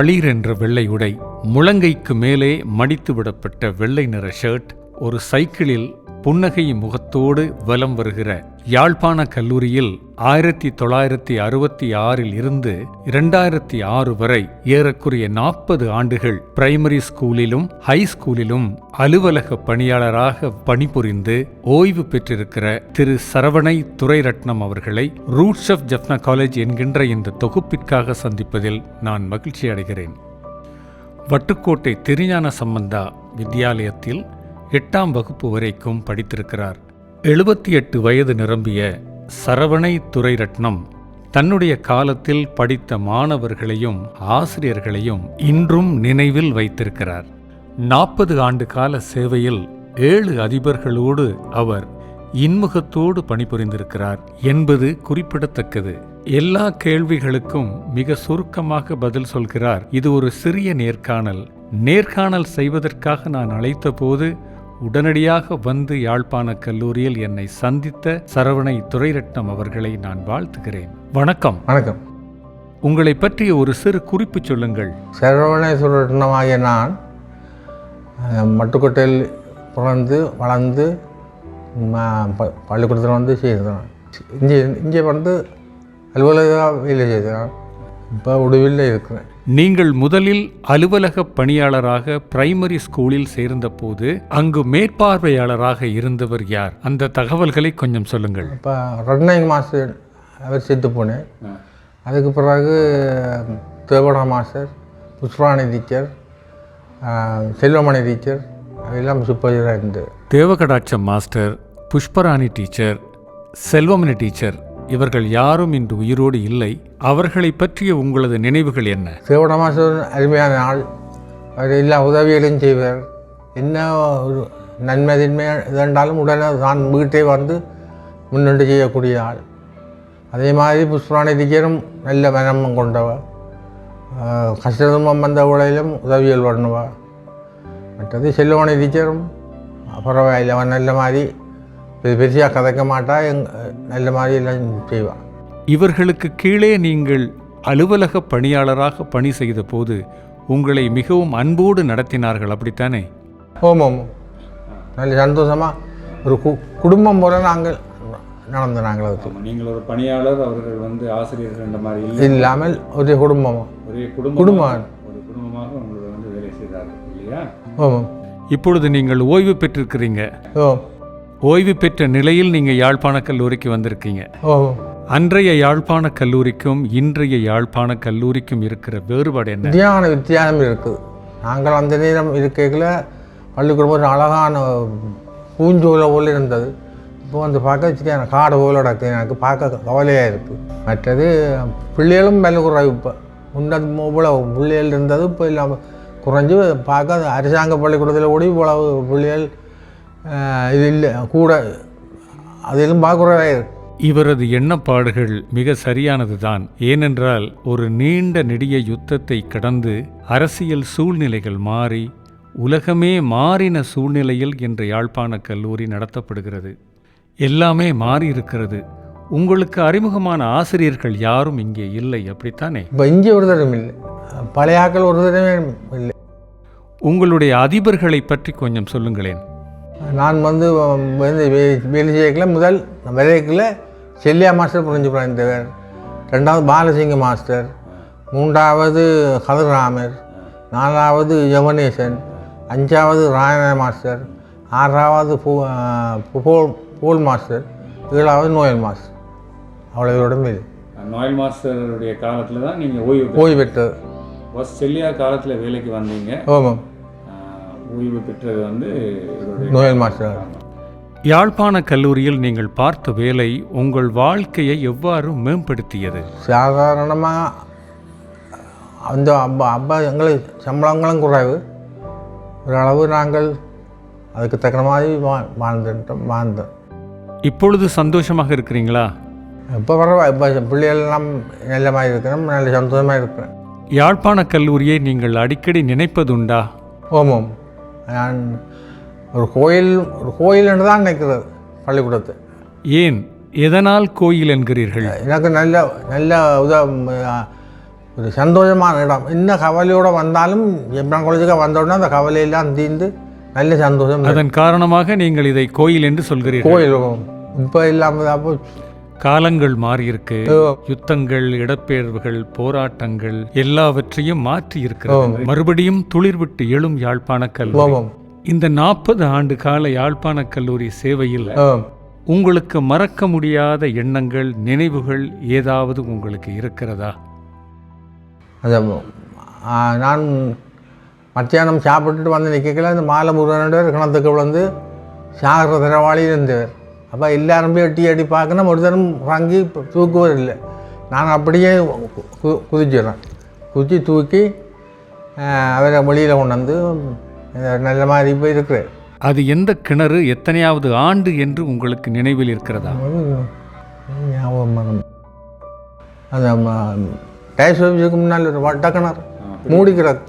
பளீர் என்ற வெள்ளை உடை முழங்கைக்கு மேலே மடித்து விடப்பட்ட வெள்ளை நிற ஷர்ட் ஒரு சைக்கிளில் புன்னகை முகத்தோடு வலம் வருகிற யாழ்ப்பாண கல்லூரியில் ஆயிரத்தி தொள்ளாயிரத்தி அறுபத்தி ஆறில் இருந்து இரண்டாயிரத்தி ஆறு வரை ஏறக்குறைய நாற்பது ஆண்டுகள் பிரைமரி ஸ்கூலிலும் ஹை ஸ்கூலிலும் அலுவலக பணியாளராக பணிபுரிந்து ஓய்வு பெற்றிருக்கிற திரு சரவணை துரைரட்னம் அவர்களை ரூட்ஸ் ஆஃப் ஜப்னா காலேஜ் என்கின்ற இந்த தொகுப்பிற்காக சந்திப்பதில் நான் மகிழ்ச்சி அடைகிறேன் வட்டுக்கோட்டை திருஞான சம்பந்தா வித்யாலயத்தில் எட்டாம் வகுப்பு வரைக்கும் படித்திருக்கிறார். எழுபத்தி எட்டு வயது நிரம்பிய சரவணை துரைரட்னம் தன்னுடைய காலத்தில் படித்த மாணவர்களையும் ஆசிரியர்களையும் இன்றும் நினைவில் வைத்திருக்கிறார். நாற்பது ஆண்டு கால சேவையில் ஏழு அதிபர்களோடு அவர் இன்முகத்தோடு பணிபுரிந்திருக்கிறார் என்பது குறிப்பிடத்தக்கது. எல்லா கேள்விகளுக்கும் மிக சுருக்கமாக பதில் சொல்கிறார். இது ஒரு சிறிய நேர்காணல். நேர்காணல் செய்வதற்காக நான் அழைத்தபோது உடனடியாக வந்து யாழ்ப்பாண கல்லூரியில் என்னை சந்தித்த சரவணை துரைரட்னம் அவர்களை நான் வாழ்த்துகிறேன். வணக்கம். வணக்கம். உங்களை பற்றிய ஒரு சிறு குறிப்பு சொல்லுங்கள். சரவணேஸ்வரனாகிய நான் அஹ், மட்டுக்கோட்டையில் பிறந்து வளர்ந்து பள்ளிக்கூடத்தில் வந்து செய்தேன் இங்கே இங்கே வந்து அலுவலக வேலை செய்தேன் இப்போ உடுவில் இருக்கிறேன். நீங்கள் முதலில் அலுவலக பணியாளராக பிரைமரி ஸ்கூலில் சேர்ந்தபோது அங்கு மேற்பார்வையாளராக இருந்தவர் யார்? அந்த தகவல்களை கொஞ்சம் சொல்லுங்கள். இப்போ ரட்னாயக் மாஸ்டர் அவர் செத்து போனேன் அதுக்கு பிறகு Devuda master Pushparani teacher Selvamani teacher அதெல்லாம் சூப்பர்வைசராக இருந்தது Devakadatcham master Pushparani teacher Selvamani teacher இவர்கள் யாரும் இன்று உயிரோடு இல்லை. அவர்களை பற்றிய உங்களது நினைவுகள் என்ன? சிவனமாசன் அருமையான ஆள். அவர் எல்லா உதவிகளையும் செய்வார். என்ன ஒரு நன்மை தின்மை இதென்றாலும் உடனே தான் வீட்டை வந்து முன்னெண்டு செய்யக்கூடிய ஆள். அதே மாதிரி புஷ்பராணி டீச்சரும் நல்ல மனம் கொண்டவர். கஷ்டதுமம் வந்த உடையிலும் உதவிகள் பண்ணுவார். மற்றது செல்வனை டீச்சரும் பரவாயில்லை அவன் நல்ல மாதிரி பெ- பெருசாக கதைக்க மாட்டா எங் நல்ல மாதிரி எல்லாம் செய்வான் இவர்களுக்கு கீழே நீங்கள் அலுவலக பணியாளராக பணி செய்த போது உங்களை மிகவும் அன்போடு நடத்தினார்கள் அப்படித்தானே? ஓம் ஓம் நல்ல சந்தோஷமாக ஒரு கு குடும்பம் போல நாங்கள் நடந்து நாங்கள் அதுக்கு. நீங்கள் ஒரு பணியாளர் அவர்கள் வந்து ஆசிரியர்கள் என்ற மாதிரி இல்லாமல் ஒரு குடும்பம். ஒரே குடும்பம். ஒரு குடும்பமாக உங்களை வந்து வேலை செய்தார்கள் இல்லையா? ஓம் இப்பொழுது நீங்கள் ஓய்வு பெற்றிருக்கிறீங்க. ஓம் ஓய்வு பெற்ற நிலையில் நீங்கள் யாழ்ப்பாண கல்லூரிக்கு வந்திருக்கீங்க. ஓம் அன்றைய யாழ்ப்பாண கல்லூரிக்கும் இன்றைய யாழ்ப்பாண கல்லூரிக்கும் இருக்கிற வேறுபாடு என்ன? வித்தியான வித்தியாசம் இருக்குது நாங்கள் அந்த நேரம் இருக்கையில் பள்ளிக்கூடம் ஒரு அழகான பூஞ்சோலை போல இருந்தது. இப்போ வந்து பார்க்க சரியான காடு போல கிடக்கு எனக்கு பார்க்க கவலையாக இருக்குது மற்றது பிள்ளைகளும் விலை குறைவு இப்போ முன்னது இவ்வளோ பிள்ளைகள் இருந்தது. இப்போ இல்லாமல் குறைஞ்சு பார்க்க அரசாங்க பள்ளிக்கூடத்தில் கூட இவ்வளவு பிள்ளைகள் இது இல்லை கூட அதிலும் பார்க்க குறைவாக இருக்குது இவரது எண்ணப்பாடுகள் மிக சரியானதுதான். ஏனென்றால் ஒரு நீண்ட நெடிய யுத்தத்தை கடந்து அரசியல் சூழ்நிலைகள் மாறி உலகமே மாறின சூழ்நிலையில் இன்று யாழ்ப்பாண கல்லூரி நடத்தப்படுகிறது. எல்லாமே மாறி இருக்கிறது உங்களுக்கு அறிமுகமான ஆசிரியர்கள் யாரும் இங்கே இல்லை அப்படித்தானே? இப்போ இங்கே ஒரு தடவை இல்லை. பழைய ஆக்கள் ஒரு தடவை இல்லை. உங்களுடைய அதிபர்களை பற்றி கொஞ்சம் சொல்லுங்களேன். நான் வந்து வந்து வே- வேலை செய்யக்கல முதல் விலைக்குள்ள செல்லியா மாஸ்டர் புரிஞ்சு பிறந்தவர் ரெண்டாவது பாலசிங்க மாஸ்டர். மூன்றாவது கதிர்ராமர். நாலாவது யவனேசன் அஞ்சாவது ராயன மாஸ்டர். ஆறாவது பூ போல் போல் மாஸ்டர். ஏழாவது நோயல் மாஸ்டர். அவ்வளோ இதோட மீது. நாயல் மாஸ்டருடைய காலத்தில் தான் நீங்கள் ஓய்வு ஓய்வு பெற்றது. ஆஸ்திரேலியா காலத்தில் வேலைக்கு வந்தீங்க. ஓமம் ஓய்வு பெற்றது வந்து நோயல் மாஸ்டர். யாழ்ப்பாண கல்லூரியில் நீங்கள் பார்த்த வேலை உங்கள் வாழ்க்கையை எவ்வாறு மேம்படுத்தியது? சாதாரணமாக அந்த அப்பா அப்பா எங்களுக்கு சம்பளங்களும் குறைவு. ஓரளவு நாங்கள் அதுக்கு தக்க மாதிரி வா வாழ்ந்துட்டோம் வாழ்ந்தோம். இப்பொழுது சந்தோஷமாக இருக்கிறீங்களா? இப்போ பரவாயில்ல இப்போ பிள்ளைகள் எல்லாம் நல்ல மாதிரி இருக்கிறோம் நல்ல சந்தோஷமாக இருக்கிறேன் யாழ்ப்பாண கல்லூரியை நீங்கள் அடிக்கடி நினைப்பதுண்டா? ஓம் ஓம் நான் ஒரு கோயில் ஒரு கோயில்னு தான் நினைக்கிறது பள்ளிக்கூடத்தை. ஏன்? எதனால் கோயில் என்கிறீர்கள்? எனக்கு நல்ல நல்ல உத ஒரு சந்தோஷமான இடம். என்ன கவலையோடு வந்தாலும் எம்ரான் காலேஜுக்கு வந்த உடனே அந்த கவலையெல்லாம் தீர்ந்து நல்ல சந்தோஷம். அதன் காரணமாக நீங்கள் இதை கோயில் என்று சொல்கிறீர்கள். கோயில் இப்போ இல்லாமல் அப்போ காலங்கள் மாறியிருக்கு. யுத்தங்கள் இடப்பெயர்வுகள் போராட்டங்கள் எல்லாவற்றையும் மாற்றி இருக்கிறது மறுபடியும் துளிர்விட்டு எழும் யாழ்ப்பாண கல்லூரி. இந்த நாற்பது ஆண்டு கால யாழ்ப்பாண கல்லூரி சேவையில் உங்களுக்கு மறக்க முடியாத எண்ணங்கள் நினைவுகள் ஏதாவது உங்களுக்கு இருக்கிறதா? நான் மத்தியானம் சாப்பிட்டுட்டு வந்து நிற்கல இந்த மாலை முருகனோட கிணத்துக்கு விழுந்து சாகர திரவாளி இருந்தவர். அப்போ எல்லாரும் போய் எட்டி அடி பார்க்கணும் ஒரு தரம் வாங்கி தூக்குவது இல்லை நான் அப்படியே கு- குதிச்சிடுறேன். குதிச்சு தூக்கி ஆ, அவரை வெளியில் கொண்டு வந்து நல்ல மாதிரி போய் இருக்கிறேன். அது எந்த கிணறு எத்தனையாவது ஆண்டு என்று உங்களுக்கு நினைவில் இருக்கிறதா? ஞாபகம். அந்த டைஸ் ஆஃபீஸுக்கு முன்னால் ஒரு வட்ட கிணறு. மூடி கிடக்கு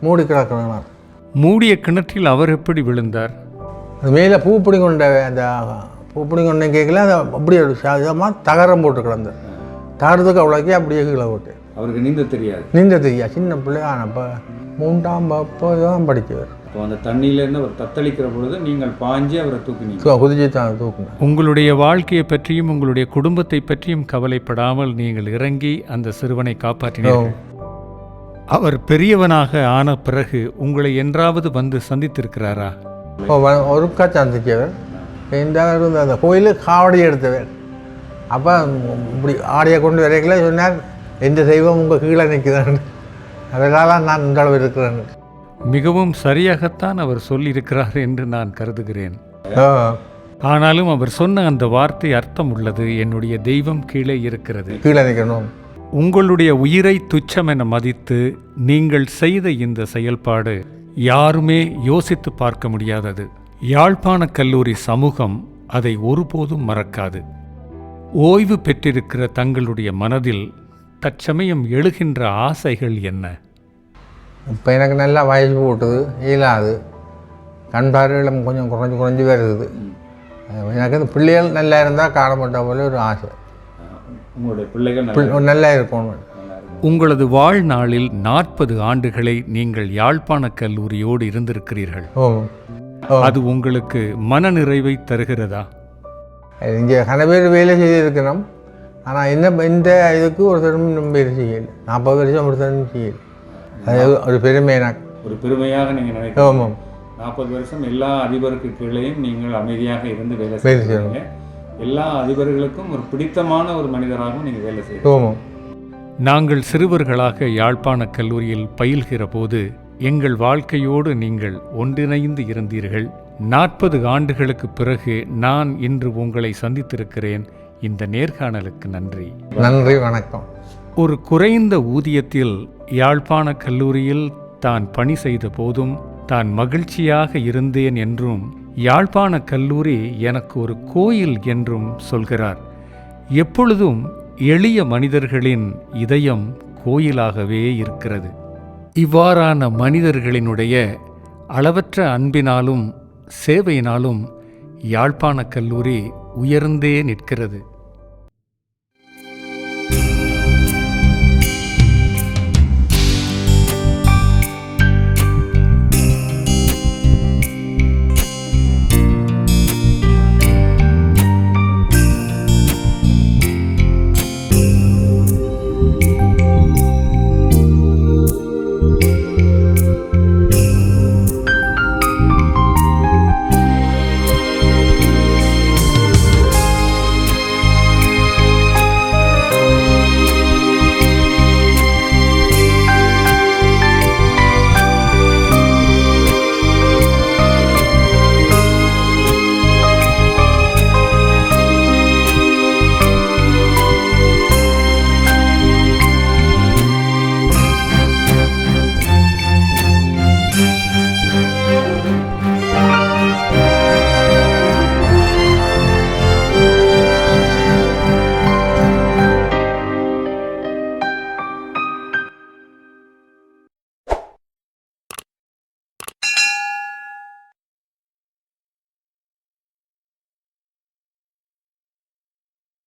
மூடி கிடக்கு கிணறு. மூடிய கிணற்றில் அவர் எப்படி விழுந்தார்? அது மேலே பூ பிடி கொண்ட அந்த பிடி கொண்ட கேட்கல அது அப்படியே சாதமாக தகரம் போட்டு கிடந்து தகரத்துக்கு அவ்வளோக்கே அப்படியே கீழே போட்டு அவருக்கு நீந்த தெரியாது. நீந்த தெரியா சின்ன பிள்ளை அப்போ மூன்றாம் அப்போ தான் படித்தவர். அப்போ அந்த தண்ணியிலேருந்து அவர் தத்தளிக்கிற பொழுது நீங்கள் பாஞ்சு அவரை தூக்கினீங்க குதிச்சு தான் தூக்குனேன். உங்களுடைய வாழ்க்கையை பற்றியும் உங்களுடைய குடும்பத்தை பற்றியும் கவலைப்படாமல் நீங்கள் இறங்கி அந்த சிறுவனை காப்பாற்றினீர்கள். அவர் பெரியவனாக ஆன பிறகு உங்களை என்றாவது வந்து சந்தித்திருக்கிறாரா? இப்போ ஒருக்கா சந்திச்சவர் இந்த இருந்த அந்த கோயிலுக்கு காவடி எடுத்தவர். அப்போ இப்படி ஆடியை கொண்டு வரைக்கல சொன்னார் எந்த தெய்வம் உங்கள் கீழே நிற்குதான்னு அதனால நான் இந்த அளவு இருக்கிறேன். மிகவும் சரியாகத்தான் அவர் சொல்லியிருக்கிறார் என்று நான் கருதுகிறேன். ஆனாலும் அவர் சொன்ன அந்த வார்த்தை அர்த்தம் உள்ளது. என்னுடைய தெய்வம் கீழே இருக்கிறது. கீழே நிற்கணும். உங்களுடைய உயிரை துச்சம் என மதித்து நீங்கள் செய்த இந்த செயல்பாடு யாருமே யோசித்து பார்க்க முடியாதது. யாழ்ப்பாண கல்லூரி சமூகம் அதை ஒருபோதும் மறக்காது. ஓய்வு பெற்றிருக்கிற தங்களுடைய மனதில் தற்சமயம் எழுகின்ற ஆசைகள் என்ன? இப்போ எனக்கு நல்லா வயசு போட்டுது இயலாது. கண் பார்வைகளும் கொஞ்சம் குறைஞ்சி குறைஞ்சி வருது. எனக்கு இந்த பிள்ளைகள் நல்லா இருந்தால் காணப்பட்ட போல ஒரு ஆசை. உங்களுடைய பிள்ளைகள் நல்லா பிள்- நல்லா இருக்கணும். உங்களது வாழ்நாளில் நாற்பது ஆண்டுகளை நீங்கள் யாழ்ப்பாண கல்லூரியோடு இருந்திருக்கிறீர்கள். ஓ. அது உங்களுக்கு மனநிறைவை தருகிறதா? இங்கே கன பேர் வேலை செய்திருக்கிறோம் ஆனால் என்ன இந்த இதுக்கு ஒருத்தரும் வேலை செய்யலை. நாற்பது வருஷம் ஒருத்தரும் செய்யலை. அது ஒரு பெருமை எனக்கு. ஒரு பெருமையாக நீங்கள் நினைக்கிறீங்க? ஆமாம் நாற்பது வருஷம் எல்லா அதிபருக்கு கீழேயும் நீங்கள் அமைதியாக இருந்து வேலை செய்கிறீங்க எல்லா அதிபர்களுக்கும் ஒரு பிடித்தமான ஒரு மனிதராகவும் நீங்கள் வேலை ஆமாம் நாங்கள் சிறுவர்களாக யாழ்ப்பாண கல்லூரியில் பயில்கிற போது எங்கள் வாழ்க்கையோடு நீங்கள் ஒன்றிணைந்து இருந்தீர்கள். நாற்பது ஆண்டுகளுக்கு பிறகு நான் இன்று உங்களை சந்தித்திருக்கிறேன். இந்த நேர்காணலுக்கு நன்றி. நன்றி வணக்கம். ஒரு குறைந்த ஊதியத்தில் யாழ்ப்பாண கல்லூரியில் தான் பணி செய்த போதும் தான் மகிழ்ச்சியாக இருந்தேன் என்றும் யாழ்ப்பாண கல்லூரி எனக்கு ஒரு கோயில் என்றும் சொல்கிறார். எப்பொழுதும் எளிய மனிதர்களின் இதயம் கோயிலாகவே இருக்கிறது. இவ்வாறான மனிதர்களினுடைய அளவற்ற அன்பினாலும் சேவையினாலும் யாழ்ப்பாண கல்லூரி உயர்ந்தே நிற்கிறது.